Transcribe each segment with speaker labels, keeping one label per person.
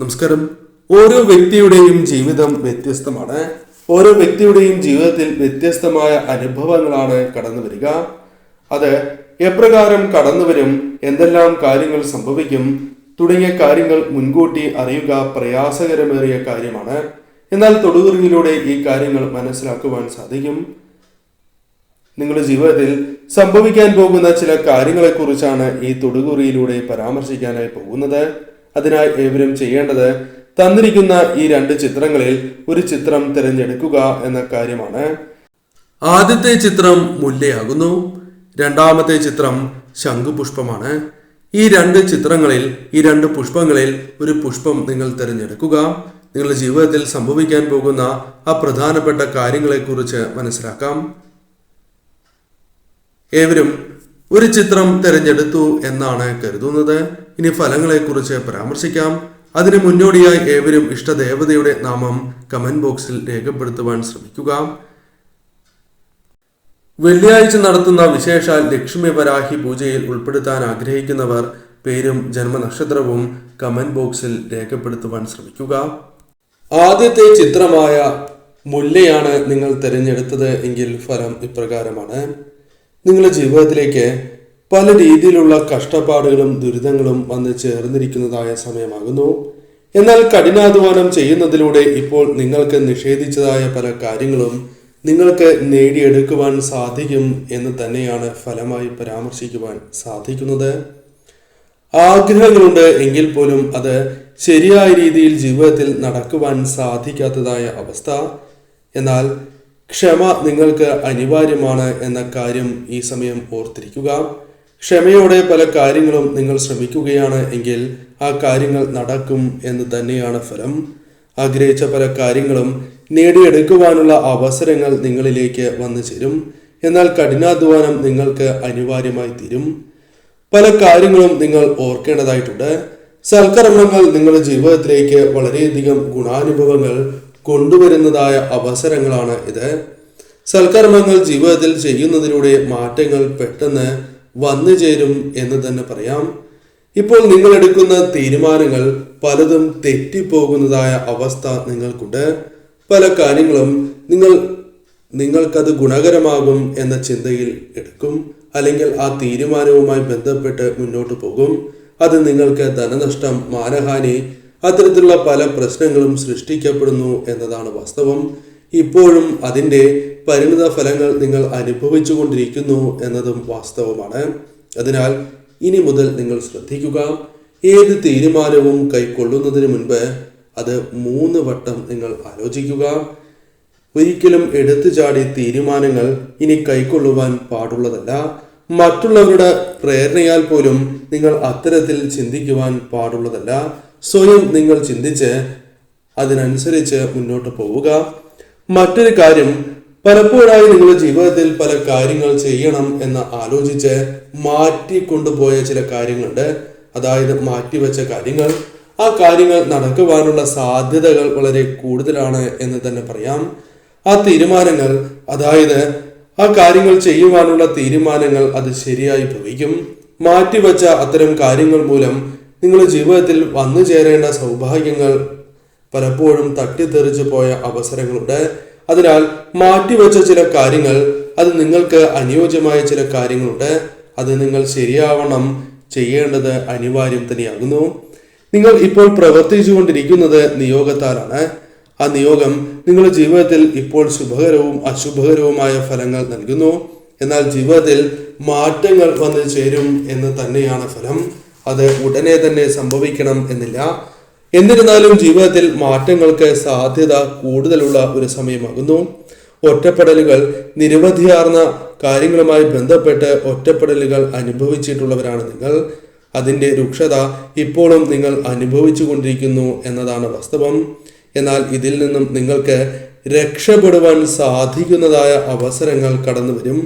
Speaker 1: നമസ്കാരം. ഓരോ വ്യക്തിയുടെയും ജീവിതം വ്യത്യസ്തമാണ്. ഓരോ വ്യക്തിയുടെയും ജീവിതത്തിൽ വ്യത്യസ്തമായ അനുഭവങ്ങളാണ് കടന്നു വരിക. അത് എപ്രകാരം കടന്നു വരും എന്തെല്ലാം കാര്യങ്ങൾ സംഭവിക്കും തുടങ്ങിയ കാര്യങ്ങൾ മുൻകൂട്ടി അറിയുക പ്രയാസകരമേറിയ കാര്യമാണ്. എന്നാൽ തൊടുകുറിയിലൂടെ ഈ കാര്യങ്ങൾ മനസ്സിലാക്കുവാൻ സാധിക്കും. നിങ്ങളുടെ ജീവിതത്തിൽ സംഭവിക്കാൻ പോകുന്ന ചില കാര്യങ്ങളെക്കുറിച്ചാണ് ഈ തൊടുകുറിയിലൂടെ പരാമർശിക്കാനായി പോകുന്നത്. അതിനായി ഏവരും ചെയ്യേണ്ടത് തന്നിരിക്കുന്ന ഈ രണ്ട് ചിത്രങ്ങളിൽ ഒരു ചിത്രം തിരഞ്ഞെടുക്കുക എന്ന കാര്യമാണ്. ആദ്യത്തെ ചിത്രം മുല്ലയാകുന്നു. രണ്ടാമത്തെ ചിത്രം ശംഖുപുഷ്പമാണ്. ഈ രണ്ട് ചിത്രങ്ങളിൽ ഈ രണ്ട് പുഷ്പങ്ങളിൽ ഒരു പുഷ്പം നിങ്ങൾ തിരഞ്ഞെടുക്കുക. നിങ്ങളുടെ ജീവിതത്തിൽ സംഭവിക്കാൻ പോകുന്ന ആ പ്രധാനപ്പെട്ട കാര്യങ്ങളെക്കുറിച്ച് മനസ്സിലാക്കാം. ഏവരും ഒരു ചിത്രം തിരഞ്ഞെടുത്തു എന്നാണ് കരുതുന്നത്. ഇനി ഫലങ്ങളെക്കുറിച്ച് പരാമർശിക്കാം. അതിന് മുന്നോടിയായി ഏവരും ഇഷ്ടദേവതയുടെ നാമം കമന്റ് ബോക്സിൽ രേഖപ്പെടുത്തുവാൻ ശ്രമിക്കുക. വെള്ളിയാഴ്ച നടത്തുന്ന വിശേഷാൽ ലക്ഷ്മി വരാഹി പൂജയിൽ ഉൾപ്പെടുത്താൻ ആഗ്രഹിക്കുന്നവർ പേരും ജന്മനക്ഷത്രവും കമന്റ് ബോക്സിൽ രേഖപ്പെടുത്തുവാൻ ശ്രമിക്കുക. ആദ്യത്തെ ചിത്രമായ മുല്ലയാണ് നിങ്ങൾ തിരഞ്ഞെടുത്തത് എങ്കിൽ ഫലം ഇപ്രകാരമാണ്. നിങ്ങളുടെ ജീവിതത്തിലേക്ക് പല രീതിയിലുള്ള കഷ്ടപ്പാടുകളും ദുരിതങ്ങളും വന്ന് ചേർന്നിരിക്കുന്നതായ സമയമാകുന്നു. എന്നാൽ കഠിനാധ്വാനം ചെയ്യുന്നതിലൂടെ ഇപ്പോൾ നിങ്ങൾക്ക് നിഷേധിച്ചതായ പല കാര്യങ്ങളും നിങ്ങൾക്ക് നേടിയെടുക്കുവാൻ സാധിക്കും എന്ന് തന്നെയാണ് ഫലമായി പരാമർശിക്കുവാൻ സാധിക്കുന്നത്. ആഗ്രഹങ്ങളുണ്ട് എങ്കിൽ പോലും അത് ശരിയായ രീതിയിൽ ജീവിതത്തിൽ നടക്കുവാൻ സാധിക്കാത്തതായ അവസ്ഥ. എന്നാൽ ക്ഷമ നിങ്ങൾക്ക് അനിവാര്യമാണ് എന്ന കാര്യം ഈ സമയം ഓർത്തിരിക്കുക. ക്ഷമയോടെ പല കാര്യങ്ങളും നിങ്ങൾ ശ്രമിക്കുകയാണ് എങ്കിൽ ആ കാര്യങ്ങൾ നടക്കും എന്ന് തന്നെയാണ് ഫലം. ആഗ്രഹിച്ച പല കാര്യങ്ങളും നേടിയെടുക്കുവാനുള്ള അവസരങ്ങൾ നിങ്ങളിലേക്ക് വന്നു ചേരും. എന്നാൽ കഠിനാധ്വാനം നിങ്ങൾക്ക് അനിവാര്യമായി തീരും. പല കാര്യങ്ങളും നിങ്ങൾ ഓർക്കേണ്ടതായിട്ടുണ്ട്. സൽക്കർമ്മങ്ങൾ നിങ്ങളുടെ ജീവിതത്തിലേക്ക് വളരെയധികം ഗുണാനുഭവങ്ങൾ കൊണ്ടുവരുന്നതായ അവസരങ്ങളാണ് ഇത്. സൽക്കർമ്മങ്ങൾ ജീവിതത്തിൽ ചെയ്യുന്നതിലൂടെ മാറ്റങ്ങൾ പെട്ടെന്ന് വന്നു ചേരും എന്ന് തന്നെ പറയാം. ഇപ്പോൾ നിങ്ങൾ എടുക്കുന്ന തീരുമാനങ്ങൾ പലതും തെറ്റിപ്പോകുന്നതായ അവസ്ഥ നിങ്ങൾക്കുണ്ട്. പല കാര്യങ്ങളും നിങ്ങൾ നിങ്ങൾക്കത് ഗുണകരമാകും എന്ന ചിന്തയിൽ എടുക്കും. അല്ലെങ്കിൽ ആ തീരുമാനവുമായി ബന്ധപ്പെട്ട് മുന്നോട്ട് പോകും. അത് നിങ്ങൾക്ക് ധനനഷ്ടം മാനഹാനി അത്തരത്തിലുള്ള പല പ്രശ്നങ്ങളും സൃഷ്ടിക്കപ്പെടുന്നു എന്നതാണ് വാസ്തവം. ഇപ്പോഴും അതിന്റെ പരിണിത ഫലങ്ങൾ നിങ്ങൾ അനുഭവിച്ചു കൊണ്ടിരിക്കുന്നു എന്നതും വാസ്തവമാണ്. അതിനാൽ ഇനി മുതൽ നിങ്ങൾ ശ്രദ്ധിക്കുക. ഏത് തീരുമാനവും കൈക്കൊള്ളുന്നതിന് മുൻപ് അത് മൂന്ന് വട്ടം നിങ്ങൾ ആലോചിക്കുക. ഒരിക്കലും എടുത്തു ചാടി തീരുമാനങ്ങൾ ഇനി കൈക്കൊള്ളുവാൻ പാടുള്ളതല്ല. മറ്റുള്ളവരുടെ പ്രേരണയാൽ പോലും നിങ്ങൾ അത്തരത്തിൽ ചിന്തിക്കുവാൻ പാടുള്ളതല്ല. സ്വയം നിങ്ങൾ ചിന്തിച്ച് അതിനനുസരിച്ച് മുന്നോട്ട് പോവുക. മറ്റൊരു കാര്യം പലപ്പോഴായി നിങ്ങളുടെ ജീവിതത്തിൽ പല കാര്യങ്ങൾ ചെയ്യണം എന്ന് ആലോചിച്ച് മാറ്റിക്കൊണ്ടുപോയ ചില കാര്യങ്ങളുണ്ട്. അതായത് മാറ്റിവെച്ച കാര്യങ്ങൾ. ആ കാര്യങ്ങൾ നടക്കുവാനുള്ള സാധ്യതകൾ വളരെ കൂടുതലാണ് എന്ന് തന്നെ പറയാം. ആ തീരുമാനങ്ങൾ അതായത് ആ കാര്യങ്ങൾ ചെയ്യുവാനുള്ള തീരുമാനങ്ങൾ അത് ശരിയായി ഭവിക്കും. മാറ്റിവെച്ച അത്തരം കാര്യങ്ങൾ മൂലം നിങ്ങളുടെ ജീവിതത്തിൽ വന്നു ചേരേണ്ട സൗഭാഗ്യങ്ങൾ പലപ്പോഴും തട്ടിത്തെറിച്ചു പോയ അവസരങ്ങളുണ്ട്. അതിനാൽ മാറ്റിവെച്ച ചില കാര്യങ്ങൾ അത് നിങ്ങൾക്ക് അനുയോജ്യമായ ചില കാര്യങ്ങളുണ്ട്. അത് നിങ്ങൾ ശരിയാവണം ചെയ്യേണ്ടത് അനിവാര്യം തന്നെയാകുന്നു. നിങ്ങൾ ഇപ്പോൾ പ്രവർത്തിച്ചു കൊണ്ടിരിക്കുന്നത് നിയോഗത്താലാണ്. ആ നിയോഗം നിങ്ങളുടെ ജീവിതത്തിൽ ഇപ്പോൾ ശുഭകരവും അശുഭകരവുമായ ഫലങ്ങൾ നൽകുന്നു. എന്നാൽ ജീവിതത്തിൽ മാറ്റങ്ങൾ വന്നു ചേരും എന്ന് തന്നെയാണ് ഫലം. അത് ഉടനെ തന്നെ സംഭവിക്കണം എന്നില്ല. എന്നിരുന്നാലും ജീവിതത്തിൽ മാറ്റങ്ങൾക്ക് സാധ്യത കൂടുതലുള്ള ഒരു സമയമാകുന്നു. ഒറ്റപ്പെടലുകൾ നിരവധിയാർന്ന കാര്യങ്ങളുമായി ബന്ധപ്പെട്ട് ഒറ്റപ്പെടലുകൾ അനുഭവിച്ചിട്ടുള്ളവരാണ് നിങ്ങൾ. അതിന്റെ രൂക്ഷത ഇപ്പോഴും നിങ്ങൾ അനുഭവിച്ചു കൊണ്ടിരിക്കുന്നു എന്നതാണ് വാസ്തവം. എന്നാൽ ഇതിൽ നിന്നും നിങ്ങൾക്ക് രക്ഷപ്പെടുവാൻ സാധിക്കുന്നതായ അവസരങ്ങൾ കടന്നു വരും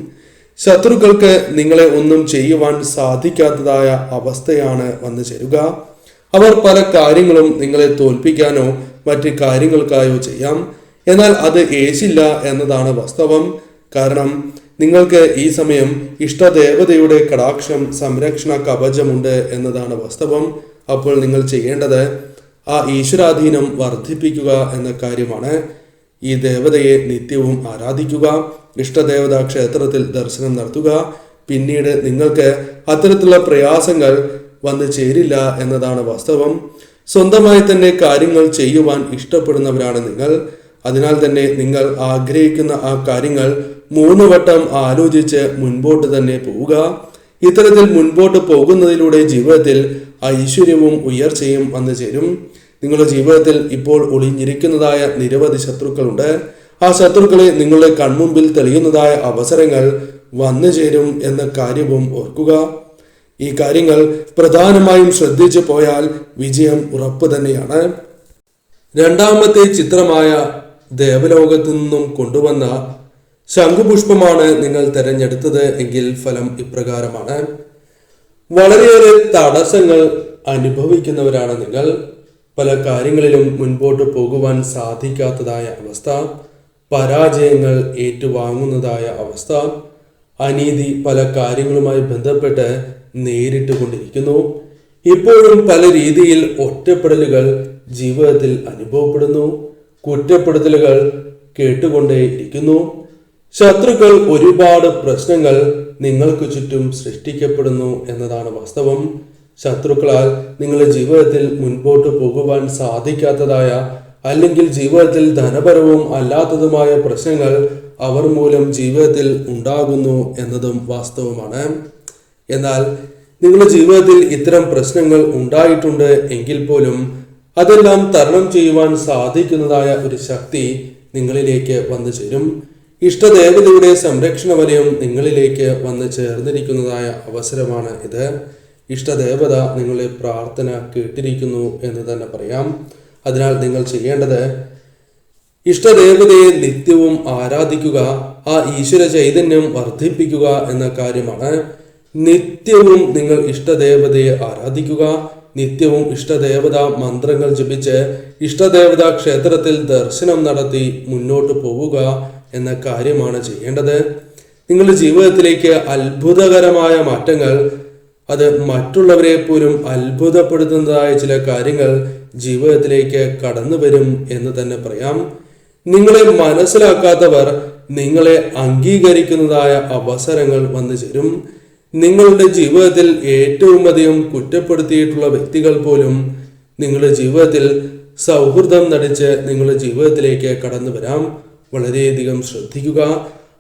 Speaker 1: ശത്രുക്കൾക്ക് നിങ്ങളെ ഒന്നും ചെയ്യുവാൻ സാധിക്കാത്തതായ അവസ്ഥയാണ് വന്നു ചേരുക അവർ പല കാര്യങ്ങളും നിങ്ങളെ തോൽപ്പിക്കാനോ മറ്റ് കാര്യങ്ങൾക്കായോ ചെയ്യാം. എന്നാൽ അത് ഏശില്ല എന്നതാണ് വാസ്തവം. കാരണം നിങ്ങൾക്ക് ഈ സമയം ഇഷ്ടദേവതയുടെ കടാക്ഷം സംരക്ഷണ കവചമുണ്ട് എന്നതാണ് വാസ്തവം. അപ്പോൾ നിങ്ങൾ ചെയ്യേണ്ടത് ആ ഈശ്വരാധീനം വർദ്ധിപ്പിക്കുക എന്ന കാര്യമാണ്. ഈ ദേവതയെ നിത്യവും ആരാധിക്കുക ഇഷ്ടദേവതാ ക്ഷേത്രത്തിൽ ദർശനം നടത്തുക. പിന്നീട് നിങ്ങൾക്ക് അത്തരത്തിലുള്ള പ്രയാസങ്ങൾ വന്നു ചേരില്ല എന്നതാണ് വാസ്തവം. സ്വന്തമായി തന്നെ കാര്യങ്ങൾ ചെയ്യുവാൻ ഇഷ്ടപ്പെടുന്നവരാണ് നിങ്ങൾ. അതിനാൽ തന്നെ നിങ്ങൾ ആഗ്രഹിക്കുന്ന ആ കാര്യങ്ങൾ മൂന്ന് വട്ടം ആലോചിച്ച് മുൻപോട്ട് തന്നെ പോവുക. ഇത്തരത്തിൽ മുൻപോട്ട് പോകുന്നതിലൂടെ ജീവിതത്തിൽ ഐശ്വര്യവും ഉയർച്ചയും വന്നു ചേരും. നിങ്ങളുടെ ജീവിതത്തിൽ ഇപ്പോൾ ഒളിഞ്ഞിരിക്കുന്നതായ നിരവധി ശത്രുക്കളുണ്ട്. ആ ശത്രുക്കളെ നിങ്ങളുടെ കൺമുമ്പിൽ തെളിയുന്നതായ അവസരങ്ങൾ വന്നു ചേരും എന്ന കാര്യവും ഓർക്കുക. ഈ കാര്യങ്ങൾ പ്രധാനമായും ശ്രദ്ധിച്ചു പോയാൽ വിജയം ഉറപ്പ് തന്നെയാണ്. രണ്ടാമത്തെ ചിത്രമായ ദേവലോകത്തു നിന്നും കൊണ്ടുവന്ന ശംഖുപുഷ്പമാണ് നിങ്ങൾ തിരഞ്ഞെടുത്തത് എങ്കിൽ ഫലം ഇപ്രകാരമാണ്. വളരെയേറെ തടസ്സങ്ങൾ അനുഭവിക്കുന്നവരാണ് നിങ്ങൾ. പല കാര്യങ്ങളിലും മുൻപോട്ട് പോകുവാൻ സാധിക്കാത്തതായ അവസ്ഥ പരാജയങ്ങൾ ഏറ്റുവാങ്ങുന്നതായ അവസ്ഥ അനീതി പല കാര്യങ്ങളുമായി ബന്ധപ്പെട്ട് നേരിട്ട് കൊണ്ടിരിക്കുന്നു ഇപ്പോഴും പല രീതിയിൽ ഒറ്റപ്പെടലുകൾ ജീവിതത്തിൽ അനുഭവപ്പെടുന്നു. കുറ്റപ്പെടുത്തലുകൾ കേട്ടുകൊണ്ടേയിരിക്കുന്നു. ശത്രുക്കൾ ഒരുപാട് പ്രശ്നങ്ങൾ നിങ്ങൾക്ക് ചുറ്റും സൃഷ്ടിക്കപ്പെടുന്നു എന്നതാണ് വാസ്തവം. ശത്രുക്കളാൽ നിങ്ങളുടെ ജീവിതത്തിൽ മുൻപോട്ട് പോകുവാൻ സാധിക്കാത്തതായ അല്ലെങ്കിൽ ജീവിതത്തിൽ ധനപരവും അല്ലാത്തതുമായ പ്രശ്നങ്ങൾ അവർ മൂലം ജീവിതത്തിൽ ഉണ്ടാകുന്നു എന്നതും വാസ്തവമാണ്. എന്നാൽ നിങ്ങളുടെ ജീവിതത്തിൽ ഇത്തരം പ്രശ്നങ്ങൾ ഉണ്ടായിട്ടുണ്ട് എങ്കിൽ പോലും അതെല്ലാം തരണം ചെയ്യുവാൻ സാധിക്കുന്നതായ ഒരു ശക്തി നിങ്ങളിലേക്ക് വന്നു ചേരും. ഇഷ്ടദേവതയുടെ സംരക്ഷണ വലയം നിങ്ങളിലേക്ക് വന്ന് ചേർന്നിരിക്കുന്നതായ അവസരമാണ് ഇത്. ഇഷ്ടദേവത നിങ്ങളെ പ്രാർത്ഥന കേട്ടിരിക്കുന്നു എന്ന് തന്നെ പറയാം. അതിനാൽ നിങ്ങൾ ചെയ്യേണ്ടത് ഇഷ്ടദേവതയെ നിത്യവും ആരാധിക്കുക ആ ഈശ്വര ചൈതന്യം വർദ്ധിപ്പിക്കുക എന്ന കാര്യമാണ്. നിത്യവും നിങ്ങൾ ഇഷ്ടദേവതയെ ആരാധിക്കുക. നിത്യവും ഇഷ്ടദേവതാ മന്ത്രങ്ങൾ ജപിച്ച് ഇഷ്ടദേവതാ ക്ഷേത്രത്തിൽ ദർശനം നടത്തി മുന്നോട്ട് പോവുക എന്ന കാര്യമാണ് ചെയ്യേണ്ടത്. നിങ്ങളുടെ ജീവിതത്തിലേക്ക് അത്ഭുതകരമായ മാറ്റങ്ങൾ അത് മറ്റുള്ളവരെ പോലും അത്ഭുതപ്പെടുത്തുന്നതായ ചില കാര്യങ്ങൾ ജീവിതത്തിലേക്ക് കടന്നു വരും എന്ന് തന്നെ പറയാം. നിങ്ങളെ മനസ്സിലാക്കാത്തവർ നിങ്ങളെ അംഗീകരിക്കുന്നതായ അവസരങ്ങൾ വന്നു ചേരും. നിങ്ങളുടെ ജീവിതത്തിൽ ഏറ്റവും അധികം കുറ്റപ്പെടുത്തിയിട്ടുള്ള വ്യക്തികൾ പോലും നിങ്ങളുടെ ജീവിതത്തിൽ സൗഹൃദം നടിച്ച് നിങ്ങളുടെ ജീവിതത്തിലേക്ക് കടന്നു വരാം. വളരെയധികം ശ്രദ്ധിക്കുക.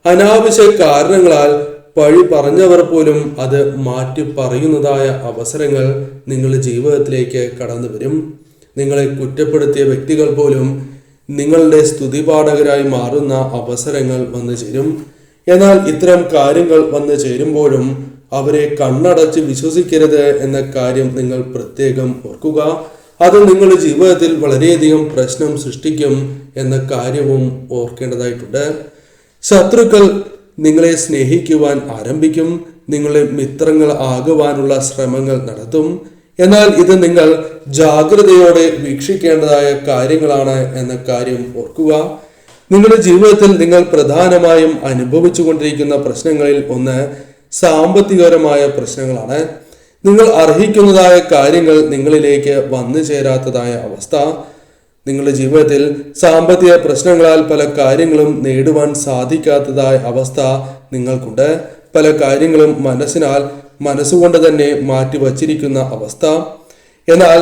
Speaker 1: അനാവശ്യ കാരണങ്ങളാൽ പഴി പറഞ്ഞവർ പോലും അത് മാറ്റി പറയുന്നതായ അവസരങ്ങൾ നിങ്ങളുടെ ജീവിതത്തിലേക്ക് കടന്നു വരും. നിങ്ങളെ കുറ്റപ്പെടുത്തിയ വ്യക്തികൾ പോലും നിങ്ങളുടെ സ്തുതിപാഠകരായി മാറുന്ന അവസരങ്ങൾ വന്നു ചേരും. എന്നാൽ ഇത്തരം കാര്യങ്ങൾ വന്നു ചേരുമ്പോഴും അവരെ കണ്ണടച്ച് വിശ്വസിക്കരുത് എന്ന കാര്യം നിങ്ങൾ പ്രത്യേകം ഓർക്കുക. അത് നിങ്ങളുടെ ജീവിതത്തിൽ വളരെയധികം പ്രശ്നം സൃഷ്ടിക്കും എന്ന കാര്യവും ഓർക്കേണ്ടതായിട്ടുണ്ട്. ശത്രുക്കൾ നിങ്ങളെ സ്നേഹിക്കുവാൻ ആരംഭിക്കും നിങ്ങളെ മിത്രങ്ങൾ ആകുവാനുള്ള ശ്രമങ്ങൾ നടത്തും. എന്നാൽ ഇത് നിങ്ങൾ ജാഗ്രതയോടെ വീക്ഷിക്കേണ്ടതായ കാര്യങ്ങളാണ് എന്ന കാര്യം ഓർക്കുക. നിങ്ങളുടെ ജീവിതത്തിൽ നിങ്ങൾ പ്രധാനമായും അനുഭവിച്ചു കൊണ്ടിരിക്കുന്ന പ്രശ്നങ്ങളിൽ ഒന്ന് സാമ്പത്തികപരമായ പ്രശ്നങ്ങളാണ്. നിങ്ങൾ അർഹിക്കുന്നതായ കാര്യങ്ങൾ നിങ്ങളിലേക്ക് വന്നു ചേരാത്തതായ അവസ്ഥ. നിങ്ങളുടെ ജീവിതത്തിൽ സാമ്പത്തിക പ്രശ്നങ്ങളാൽ പല കാര്യങ്ങളും നേടുവാൻ സാധിക്കാത്തതായ അവസ്ഥ നിങ്ങൾക്കുണ്ട്. പല കാര്യങ്ങളും മനസ്സിനാൽ മനസ്സുകൊണ്ട് തന്നെ മാറ്റി വച്ചിരിക്കുന്ന അവസ്ഥ. എന്നാൽ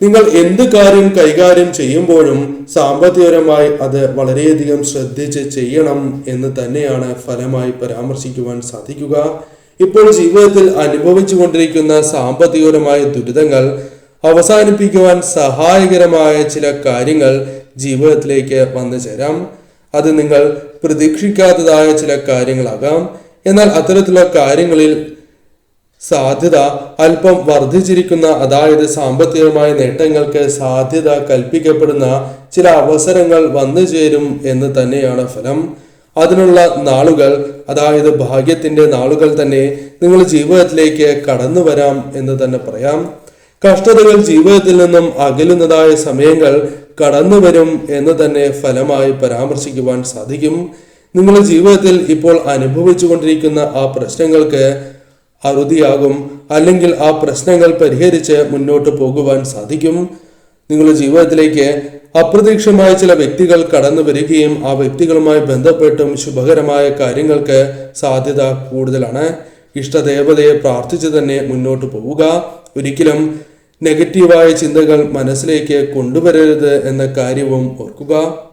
Speaker 1: നിങ്ങൾ എന്ത് കാര്യം കൈകാര്യം ചെയ്യുമ്പോഴും സാമ്പത്തികപരമായി അത് വളരെയധികം ശ്രദ്ധിച്ച് ചെയ്യണം എന്ന് തന്നെയാണ് ഫലമായി പരാമർശിക്കുവാൻ സാധിക്കുക. ഇപ്പോൾ ജീവിതത്തിൽ അനുഭവിച്ചു കൊണ്ടിരിക്കുന്ന സാമ്പത്തികപരമായ ദുരിതങ്ങൾ അവസാനിപ്പിക്കുവാൻ സഹായകരമായ ചില കാര്യങ്ങൾ ജീവിതത്തിലേക്ക് വന്നു ചേരാം. അത് നിങ്ങൾ പ്രതീക്ഷിക്കാത്തതായ ചില കാര്യങ്ങളാകാം. എന്നാൽ അത്തരത്തിലുള്ള കാര്യങ്ങളിൽ സാധ്യത അല്പം വർദ്ധിച്ചിരിക്കുന്ന അതായത് സാമ്പത്തികമായ നേട്ടങ്ങൾക്ക് സാധ്യത കൽപ്പിക്കപ്പെടുന്ന ചില അവസരങ്ങൾ വന്നു ചേരും എന്ന് തന്നെയാണ് ഫലം. അതിനുള്ള നാളുകൾ അതായത് ഭാഗ്യത്തിന്റെ നാളുകൾ തന്നെ നിങ്ങൾ ജീവിതത്തിലേക്ക് കടന്നു വരാം എന്ന് തന്നെ പറയാം. കഷ്ടതകൾ ജീവിതത്തിൽ നിന്നും അകലുന്നതായ സമയങ്ങൾ കടന്നു വരും എന്ന് തന്നെ ഫലമായി പരാമർശിക്കുവാൻ സാധിക്കും. നിങ്ങളുടെ ജീവിതത്തിൽ ഇപ്പോൾ അനുഭവിച്ചുകൊണ്ടിരിക്കുന്ന ആ പ്രശ്നങ്ങൾക്ക് അറുതിയാകും. അല്ലെങ്കിൽ ആ പ്രശ്നങ്ങൾ പരിഹരിച്ച് മുന്നോട്ട് പോകുവാൻ സാധിക്കും. നിങ്ങളുടെ ജീവിതത്തിലേക്ക് അപ്രതീക്ഷിതമായ ചില വ്യക്തികൾ കടന്നു വരികയും ആ വ്യക്തികളുമായി ബന്ധപ്പെട്ടും ശുഭകരമായ കാര്യങ്ങൾക്ക് സാധ്യത കൂടുതലാണ്. ഇഷ്ടദേവതയെ പ്രാർത്ഥിച്ച് തന്നെ മുന്നോട്ട് പോവുക. ഒരിക്കലും നെഗറ്റീവായ ചിന്തകൾ മനസ്സിലേക്ക് കൊണ്ടുവരരുത് എന്ന കാര്യവും ഓർക്കുക.